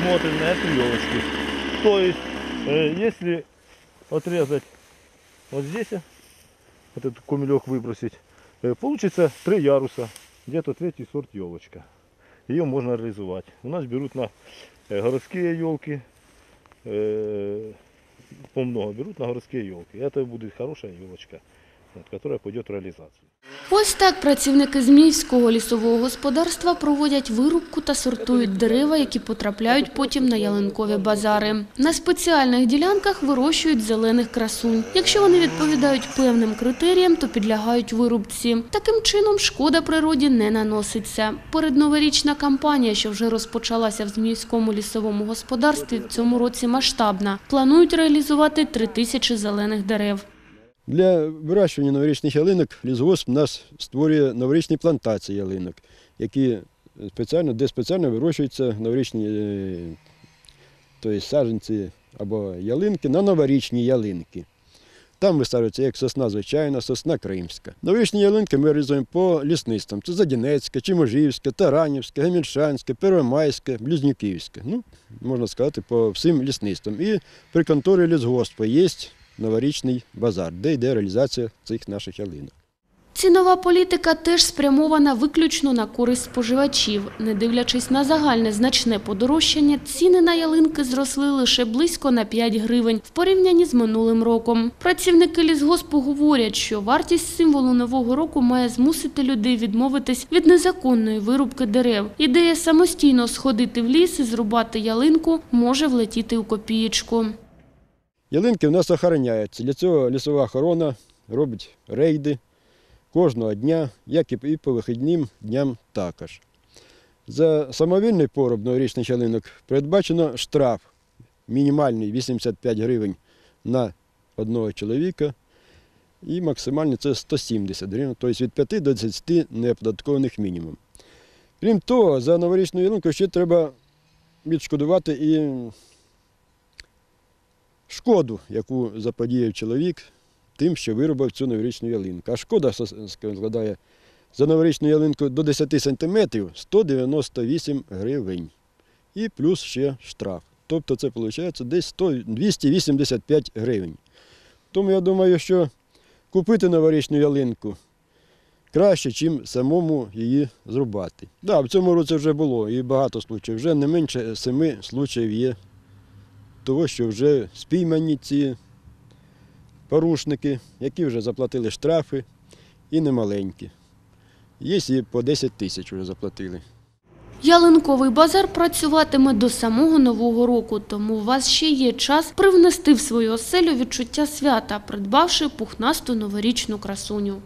смотрим на эту елочку. То есть, э, если отрезать вот здесь, э, вот этот кумелек выбросить, э, получится три яруса, где-то третий сорт елочка. Ее можно реализовать. У нас берут на э, городские елки, э, помного берут на городские елки. Это будет хорошая елочка, вот, которая пойдет в реализацию. Ось так працівники Зміївського лісового господарства проводять вирубку та сортують дерева, які потрапляють потім на ялинкові базари. На спеціальних ділянках вирощують зелених красунь. Якщо вони відповідають певним критеріям, то підлягають вирубці. Таким чином шкода природі не наноситься. Передноворічна кампанія, що вже розпочалася в Зміївському лісовому господарстві, в цьому році масштабна. Планують реалізувати три тисячі зелених дерев. Для вирощування новорічних ялинок лісгосп у нас створює новорічні плантації ялинок, які спеціально, де спеціально вирощуються новорічні тобто саджанці або ялинки на новорічні ялинки. Там висаджується як сосна звичайна, сосна кримська. Новорічні ялинки ми реалізуємо по лісництвам. Це Задінецьке, Чиможівське, Таранівське, Гемільшанське, Первомайське, Близнюківське. Ну, можна сказати, по всім лісництвам. І при конторі лісгоспу є новорічний базар, де йде реалізація цих наших ялинок. Цінова політика теж спрямована виключно на користь споживачів. Не дивлячись на загальне значне подорожчання, ціни на ялинки зросли лише близько на 5 гривень в порівнянні з минулим роком. Працівники лісгоспу говорять, що вартість символу нового року має змусити людей відмовитись від незаконної вирубки дерев. Ідея самостійно сходити в ліс і зрубати ялинку може влетіти у копієчку. Ялинки в нас охороняються. Для цього лісова охорона робить рейди кожного дня, як і по вихідним дням також. За самовільний поруб новорічних ялинок передбачено штраф мінімальний 85 гривень на одного чоловіка і максимальний це 170 гривень, тобто від 5 до 10 неоподаткованих мінімум. Крім того, за новорічну ялинку ще треба відшкодувати і шкоду, яку заподіяв чоловік тим, що виробив цю новорічну ялинку. А шкода складає за новорічну ялинку до 10 сантиметрів 198 гривень. І плюс ще штраф. Тобто це виходить десь 100, 285 гривень. Тому я думаю, що купити новорічну ялинку краще, ніж самому її зрубати. Так, да, в цьому році вже було і багато случаїв. Вже не менше семи случаїв є того, що вже спіймані ці порушники, які вже заплатили штрафи і немаленькі. Є і по 10 тисяч вже заплатили. Ялинковий базар працюватиме до самого Нового року, тому у вас ще є час привнести в свою оселю відчуття свята, придбавши пухнасту новорічну красуню.